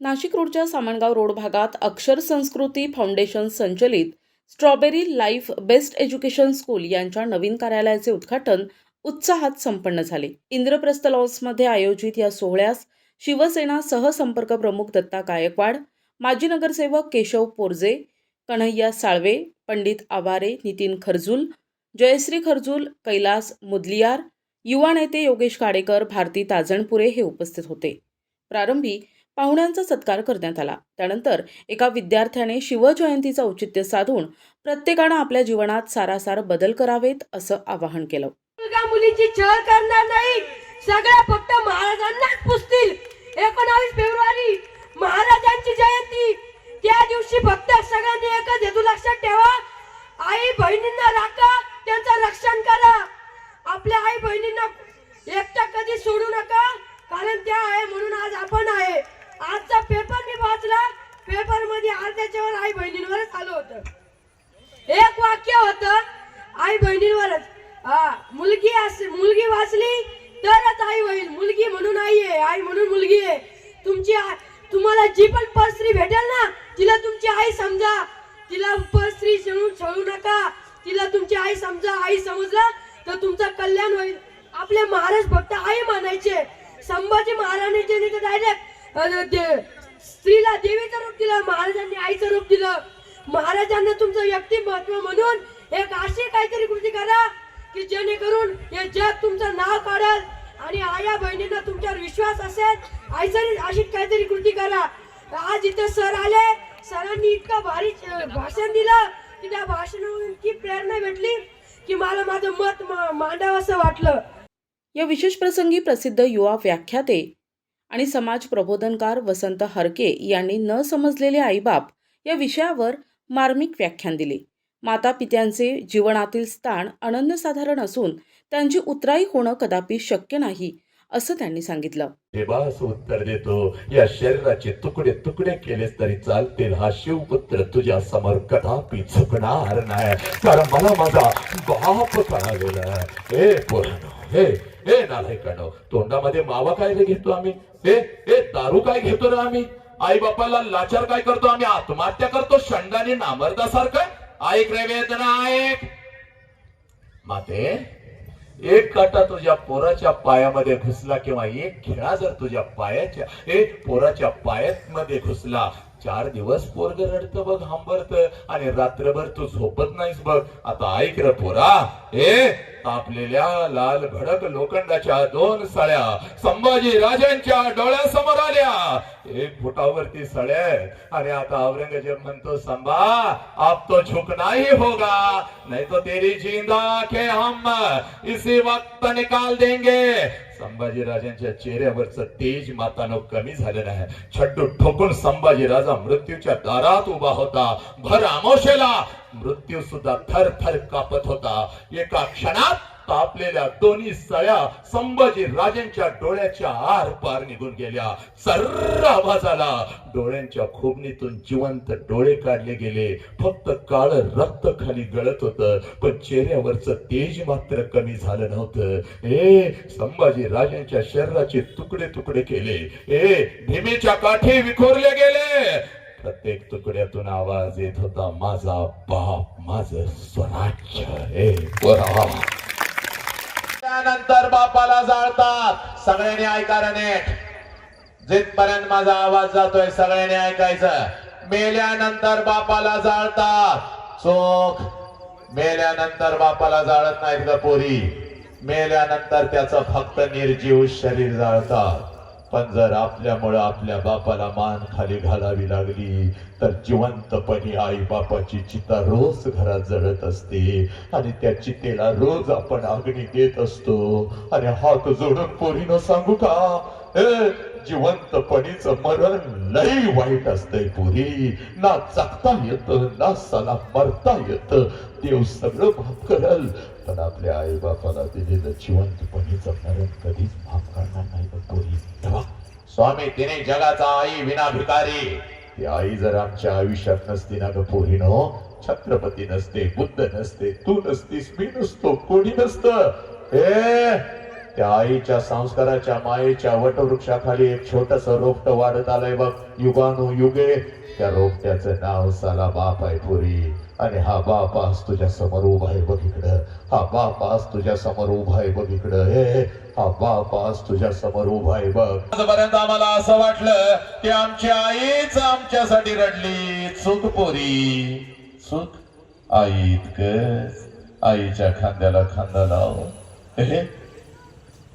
नाशिक रोडच्या सामणगाव रोड भागात अक्षर संस्कृती फाउंडेशन संचलित strawberry life best education school यांच्या नवीन कार्यालयाचे उद्घाटन उत्साहात संपन्न झाले. इंद्रप्रस्थ लॉन्समध्ये आयोजित या सोहळ्यास शिवसेना सहसंपर्क प्रमुख दत्ता गायकवाड माजी नगरसेवक केशव पोरजे कन्हैया साळवे पंडित आवारे नितीन खरजूल जयश्री खरजूल कैलास मुदलियार युवा नेते योगेश काडेकर भारती ताजणपुरे हे उपस्थित होते. प्रारंभी पाहुण्यांचा सत्कार करण्यात आला. त्यानंतर एका विद्यार्थ्याने शिवजयंतीचं औचित्य साधून प्रत्येकानं आपल्या जीवनात सारासार बदल करावेत असं आवाहन केलं. मुलगा मुलीची छळ करणार नाही. सगळ्या फक्त महाराजांनाच पुसतील. एकोणावीस फेब्रुवारी महाराजांची जयंती. त्या दिवशी फक्त सगळ्यांनी एकच हेतू लक्षात ठेवा. आई बहिणींना राखा त्यांचं रक्षण करा. आपल्या आई बहिणींना एकटा कधी सोडू नका कारण त्या आहे म्हणून आज आपण आहे. आजचा पेपर मी वाचला. पेपरमध्ये अर्ध्याच्या वर आई बहिणींवरच आलं होतं. एक वाक्य होत आई बहिणींवरच. हा मुलगी अस मुलगी वाचली तरच आई होईल. मुलगी म्हणून आई आहे आई म्हणून मुलगी आहे. तुमची तुम्हाला जी पण परस्त्री भेटेल ना तिला तुमची आई समजा. तिला परस्त्री म्हणून छळू नका. तिला तुमची आई समजा आई समजला तर तुमचं कल्याण होईल. आपले महाराज फक्त आई मानायचे. संभाजी महाराजांनी डायरेक्ट डायरेक्ट स्त्रीला देवीचं रूप दिलं महाराजांनी आईचं रूप दिलं. महाराजांना तुमचं व्यक्तिमत्व म्हणून एक अशी काहीतरी कृती करा की जेणेकरून हे जग तुमचं नाव काढल आणि आया बहिणींना तुमच्यावर विश्वास असेल आईचं अशी काहीतरी कृती करा. आज इथे सर आले सरांनी इतकं भारी भाषण दिलं की त्या भाषणावरून इतकी प्रेरणा भेटली की मला माझं मत मा- मांडावं असं वाटलं. या विशेष प्रसंगी प्रसिद्ध युवा व्याख्याते आणि समाज प्रबोधनकार वसंत हरके यांनी न समजलेले आईबाप या विषयावर मार्मिक व्याख्यान दिले. माता पित्यांचे जीवनातील स्थान अनन्यसाधारण असून त्यांची उतराई होणं कदापि शक्य नाही असं त्यांनी सांगितलं. देवास उत्तर देतो या शरीराचे तुकडे तुकडे केलेस तरी चालतील हा शिवपुत्र तुझ्या समोर कदापि झुकणार नाही. कारण मला माझा बाप कळालेला आहे. हे पोरानो हे हे नालायकानो तोंडामध्ये मावा काय घेतो आम्ही? हे हे दारू काय घेतो रे आम्ही? आई बापाला लाचार काय करतो आम्ही? आत्महत्या करतो? शंडाने नामर्दासारखं? ऐक रे वेदना ऐक. माते एक काटा तुझ्या पोराच्या पायामध्ये घुसला किंवा एक खेळा जर तुझ्या पायाच्या एक पोराच्या पायात मध्ये घुसला चार दिवस पोरग रडत बघ हांबरत. आणि रात्रभर तू झोपत नाहीस बघ. आता ऐक र पोरा. ए आपलेल्या लाल भडक लोखंडाच्या दोन सळ्या संभाजी राजांच्या डोळ्यासमोर आल्या. एक फुटावरती सळ्या आणि आता औरंगजेब म्हणतो संभा आप तो झुकना ही होगा. नाही तो तेरी जिंदा के हम. इसी वक्त निकाल देंगे. संभाजी राजांच्या चेहऱ्यावरचं तेज मातानं कमी झालं नाही छड्डू ठोकून संभाजी राजा मृत्यूच्या दारात उभा होता. भर आमोशेला मृत्यू सुद्धा थर थर कापत होता. एका क्षणात तापलेल्या दोन्ही सळ्या संभाजी राजांच्या डोळ्याच्या आर पार निघून गेल्या. सर्र आवाज आला. डोळ्यांच्या खोबणीतून जिवंत डोळे काढले गेले. फक्त काळ रक्त खाली गळत होत पण चेहऱ्यावरच तेज मात्र कमी झालं नव्हतं. ए संभाजी राजांच्या शरीराचे तुकडे तुकडे केले. ए भीमेच्या काठी विखोरले गेले. प्रत्येक तुकड्यातून आवाज येत होता माझा बाप माझ स्वराज्य हे बापाला जाळतात. सगळ्यांनी ऐकायला नेट. जिथपर्यंत माझा आवाज जातोय सगळ्यांनी ऐकायचं. मेल्यानंतर बापाला जाळतात. चोख. मेल्यानंतर बापाला जाळत नाहीत ग पोरी. मेल्यानंतर त्याचं फक्त निर्जीव शरीर जाळतात. पण जर आपल्यामुळं आपल्या बापाला मान खाली घालावी लागली तर जिवंतपणी आई बापाची चिता रोज घरात जळत असते. आणि त्या चितेला रोज आपण अग्नी देत असतो. आणि हात जोडून पोरीनं सांगू का? ए, जिवंतपणीच मरण लई वाईट असतंय पुरी. ना चाकता येत ना सला मरता येत. देव सगळं माफ करल. पण आपल्या आई बापाला दिलेलं जिवंतपणीचं मरण कधीच माफ करणार नाही बघ स्वामी तिने जगाचा आई विना भिकारी ती आई जर आमच्या आयुष्यात नसती ना ग पोरीनो. छत्रपती नसते बुद्ध नसते तू नसतीस मी नसतो कोणी नसत. हे त्या आईच्या संस्काराच्या मायेच्या वटवृक्षाखाली एक छोटस रोपट वाढत आलंय बघ. युगानुयुगे. त्या रोपट्याचं नाव साला बाप आहे पुरी. आणि हा बाप आज तुझ्या समोर उभा आहे बघ इकडं. हा बाप आज तुझ्या समोर उभा आहे बघ इकडं. हे हा. बाप आज तुझ्या समोर उभा आहे बघ. आजपर्यंत आम्हाला असं वाटलं की आमची आईच आमच्यासाठी रडली. चूक पोरी. चूक आई इतकंच. आईच्या खांद्याला खांदा लाव. हे.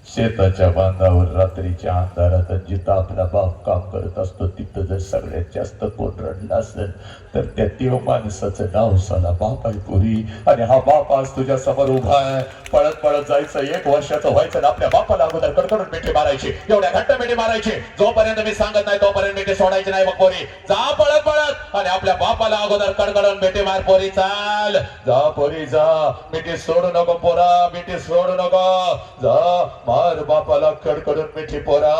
शेताच्या बांधावर रात्रीच्या अंधारात जिथं आपला बाप काम करत असतो. तिथं जर सगळ्यात जास्त कोण रडलं असेल तर त्या देव माणसाचं नाव साला बाप आहे पुरी आणि हा बाप आज तुझ्या समोर उभा आहे. पळत पळत जायचं एक वर्षाचं व्हायचं आणि आपल्या बापाला अगोदर कडकडून मिठी मारायची. एवढ्या घट्ट मिठी मारायची. जोपर्यंत मी सांगत नाही तोपर्यंत मिठी सोडायची नाही मग पोरी. जा पळत पळत. आणि आपल्या बापाला अगोदर कडकडून मिठी मार पोरी चाल. जा पोरी जा. मिठी सोडू नको पोरा मिठी सोडू नको. जा. मार बापाला कडकडून मिठी पोरा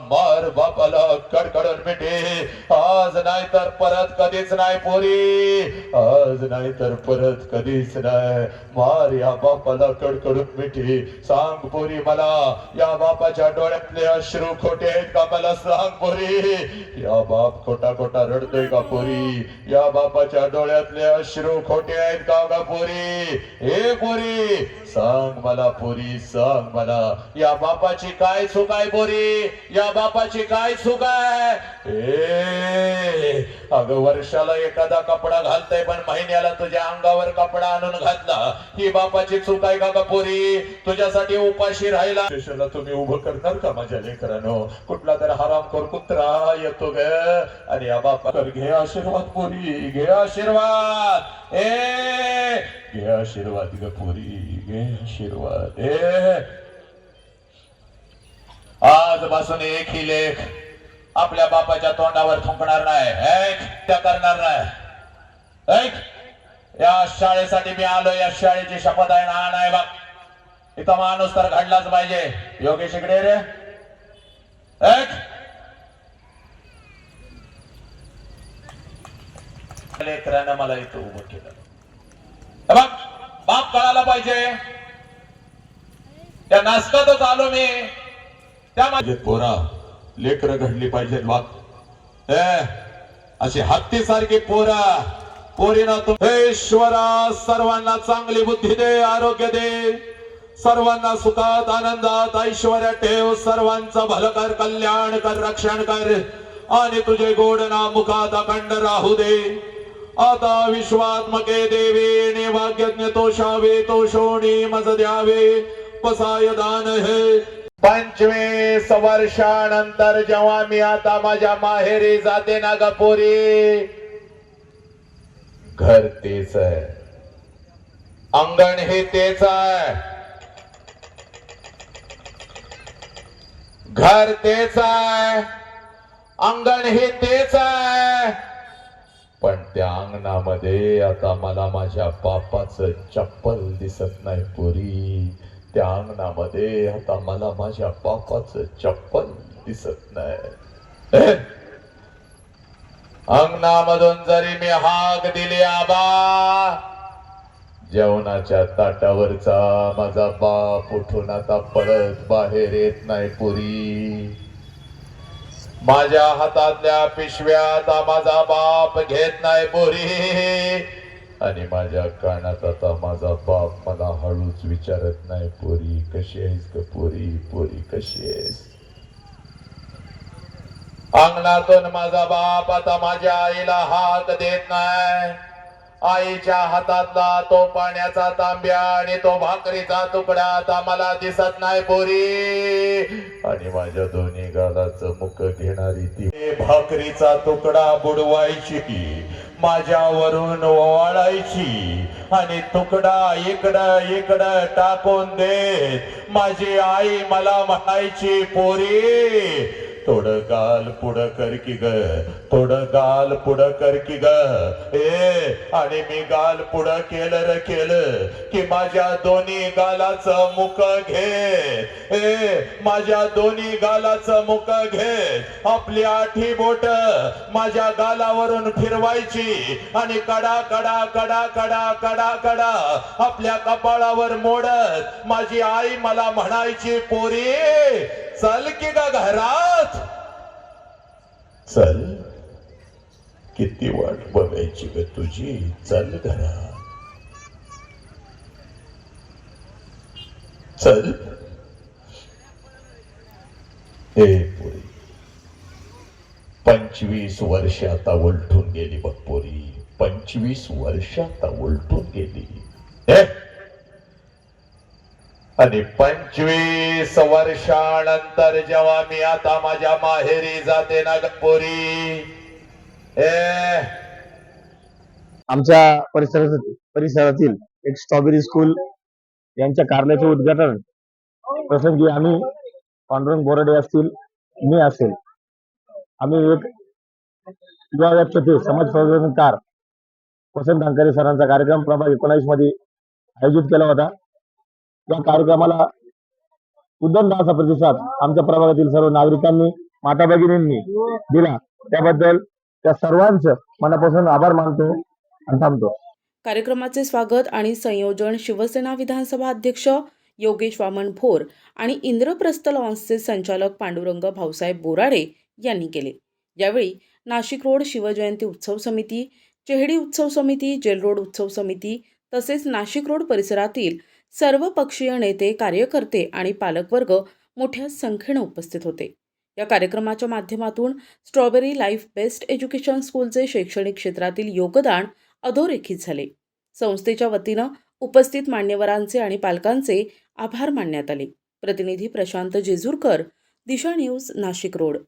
मार बापाला कडकडून मिठी। आज नाही तर परत कधीच नाही पोरी. आज नाही तर परत कधीच नाही. मार या बापाला कडकडून मिठी. सांग पोरी मला या बापाच्या डोळ्यातले अश्रू खोटे आहेत का मला सांग पोरी. या बाप खोटा खोटा रडतोय का पोरी? या बापाच्या डोळ्यातले अश्रू खोटे आहेत का गा पोरी? हे पोरी सांग मला पोरी सांग मला. या बापाची काय चूक आहे पोरी? या बापाची काय चूक आहे? ए अगं वर्षाला एखादा कपडा घालतय पण महिन्याला तुझ्या अंगावर कपडा आणून घातला. ही बापाची चूक आहे का ग पोरी? तुझ्यासाठी उपाशी राहिला. स्टेशनला तुम्ही उभं करणार का माझ्या लेकरानो? कुठला तर हराम कर कुत्रा येतो ग. आणि या बापा तर घे आशीर्वाद पोरी घे आशीर्वाद. ए घे आशीर्वाद ग पोरी घे आशीर्वाद. ए. आजपासून एकही लेख. आपल्या बापाच्या तोंडावर थुंकणार नाही. ऐक त्या करणार नाही. ऐक या शाळेसाठी मी आलो या शाळेची शपथ आहे ना नाही बाप इथं माणूस तर घडलाच पाहिजे. योगेश इकडे रे. ऐक. लेकरानं मला इथं उभं केलं. बघ बाप कळायला पाहिजे. त्या नाचकातच आलो मी. त्या माझे पोरा लेकर घडली पाहिजेत वाग अशी हत्ती सारखी पोरा पोरीना तू. ईश्वरा सर्वांना चांगली बुद्धी दे आरोग्य दे. सर्वांना सुखात आनंदात ऐश्वर्या ठेव सर्वांचं भलं कर कल्याण कर रक्षण कर. आणि तुझे गोड ना मुखात अखंड राहू दे. आता विश्वात्मके देवी नेवाज्ञ तोषावे तोषोणी मज द्यावे. पसाय दान हे पंचवीस वर्षानंतर जेव्हा मी आता माझ्या माहेरी जाते ना गपोरी घर तेच आहे. अंगण हे तेच आहे. घर तेच आहे. अंगण हे तेच आहे. पण त्या अंगणामध्ये आता मला माझ्या बापाचं चप्पल दिसत नाही पुरी. त्या अंगणामध्ये आता मला माझ्या बापाच चप्पल दिसत नाही. अंगणामधून जरी मी हाक दिली आबा जेवणाच्या ताटावरचा माझा बाप उठून आता पळत बाहेर येत नाही पुरी. माझ्या हातातल्या पिशव्यात माझा बाप घेत नाही पोरी. आणि माझ्या कानात आता माझा बाप मला हळूच विचारत नाही पोरी कशी आहेस ग पोरी? पोरी कशी आहेस? अंगणातून माझा बाप आता माझ्या आईला हात देत नाही. आईच्या हातातला तो पाण्याचा तांब्या आणि तो भाकरीचा तुकडा आता मला दिसत नाही पोरी. आणि माझ्या दोन्ही गालाच मुख घेणारी ती. भाकरीचा तुकडा बुडवायची माझ्यावरून ओवाळायची आणि तुकडा इकडं इकडं टाकून देत. माझी आई मला म्हणायची पोरी थोडं गाल पुढं कर की ग. थोडं गाल पुढं कर की ग. ए आणि मी गाल पुढं केलं र केलं की माझ्या दोन्ही गालाचं मुख घे ए माझ्या दोन्ही गालाचं मुख घे आपली आठी बोट माझ्या गालावरून फिरवायची आणि कडा कडा कडा कडा कडा कडा आपल्या कपाळावर मोडत माझी आई मला म्हणायची पोरी चल की का घरात. चल. किती वाट बघायची ग तुझी. चल घरात. चल. हे पोरी. पंचवीस वर्ष आता उलटून गेली बघ पोरी. पंचवीस वर्ष आता उलटून गेली. आणि पंचवीस वर्षानंतर जेव्हा मी आता माझ्या माहेरी जाते नागपुरी. पोरी ए. आमच्या परिसरात परिसरातील एक स्ट्रॉबेरी स्कूल यांच्या कारल्याचे उद्घाटन. प्रसंगी आम्ही पांडुरंग बोराडे असतील मी असेल. आम्ही एक युवा व्यक्ती समाज प्रबोधनकार वसंत अंकारे सरांचा कार्यक्रम प्रभाग एकोणावीसमध्ये आयोजित केला होता. या कार्यक्रमाला उद्दम असा प्रतिसाद आमच्या प्रभागातील सर्व नागरिकांनी माता भगिनींनी दिला. त्याबद्दल त्या सर्वांचं मनापासून आभार मानतो आणि थांबतो. कार्यक्रमाचे स्वागत आणि संयोजन शिवसेना विधानसभा अध्यक्ष योगेश वामन भोर आणि इंद्रप्रस्थ लॉन्सचे संचालक पांडुरंग भाऊसाहेब बोराडे यांनी केले. यावेळी नाशिक रोड शिवजयंती उत्सव समिती चेहडी उत्सव समिती जेल रोड उत्सव समिती तसेच नाशिक रोड परिसरातील सर्व पक्षीय नेते कार्यकर्ते आणि पालकवर्ग मोठ्या संख्येनं उपस्थित होते. या कार्यक्रमाच्या माध्यमातून स्ट्रॉबेरी लाईफ बेस्ट एज्युकेशन स्कूलचे शैक्षणिक क्षेत्रातील योगदान अधोरेखित झाले. संस्थेच्या वतीनं उपस्थित मान्यवरांचे आणि पालकांचे आभार मानण्यात आले. प्रतिनिधी प्रशांत जेजूरकर दिशा न्यूज नाशिक रोड.